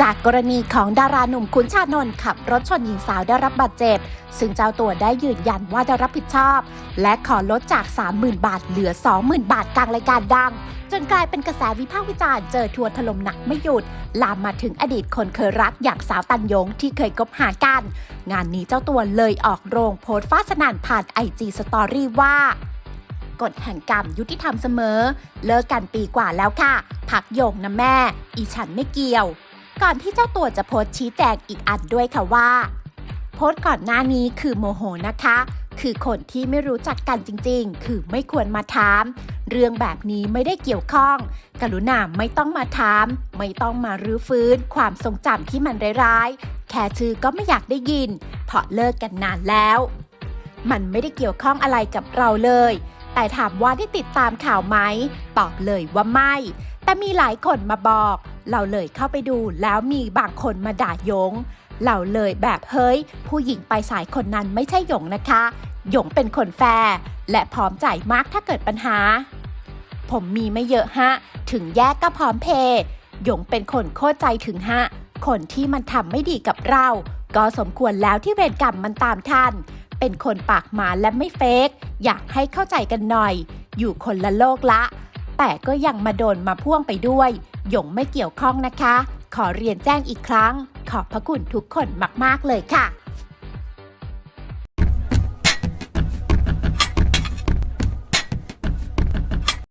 จากกรณีของดาราหนุ่มขุนชานนท์ขับรถชนหญิงสาวได้รับบาดเจ็บ ซึ่งเจ้าตัวได้ยืนยันว่าจะรับผิดชอบ และขอลดจาก 30,000 บาทเหลือ 20,000 บาทกลางรายการดัง จนกลายเป็นกระแสวิพากษ์วิจารณ์เจอทัวร์ถล่มหนักไม่หยุด ลามมาถึงอดีตคนเคยรักอย่างสาวตันยงที่เคยคบหากัน งานนี้เจ้าตัวเลยออกโรงโพสต์ฟาสนั่นผ่านไอจีสตอรี่ว่ากฎแห่งกรรมยุติธรรมเสมอ เลิกกันปีกว่าแล้วค่ะ พักโยงนะแม่ อีฉันไม่เกี่ยว ก่อนที่เจ้าตัวจะโพสต์ชี้แจงอีกอันด้วยค่ะว่า โพสต์ก่อนหน้านี้คือโมโหนะคะ คือคนที่ไม่รู้จักกันจริงๆ คือไม่ควรมาถาม เรื่องแบบนี้ไม่ได้เกี่ยวข้อง กรุณาไม่ต้องมาถาม ไม่ต้องมารื้อฟื้น ความทรงจำที่มันร้ายๆ แค่ชื่อก็ไม่อยากได้ยิน เพราะเลิกกันนานแล้ว มันไม่ได้เกี่ยวข้องอะไรกับเราเลยแต่ถามว่าได้ติดตามข่าวไหม ตอบเลยว่าไม่ แต่มีหลายคนมาบอก เราเลยเข้าไปดูแล้วมีบางคนมาด่ายง เราเลยแบบเฮ้ย ผู้หญิงไปสายคนนั้นไม่ใช่หยงนะคะ หยงเป็นคนแฟร์และพร้อมจ่ายมากถ้าเกิดปัญหา ผมมีไม่เยอะฮะ ถึงแยกก็พร้อมเพย์หยงเป็นคนโคตรใจถึงฮะ คนที่มันทำไม่ดีกับเรา ก็สมควรแล้วที่เวรกรรมมันตามทัน เป็นคนปากหมาและไม่เฟกอยากให้เข้าใจกันหน่อย อยู่คนละโลกละ แต่ก็ยังมาโดนมาพ่วงไปด้วย หยงไม่เกี่ยวข้องนะคะ ขอเรียนแจ้งอีกครั้ง ขอบพระคุณทุกคนมาก ๆ เลยค่ะ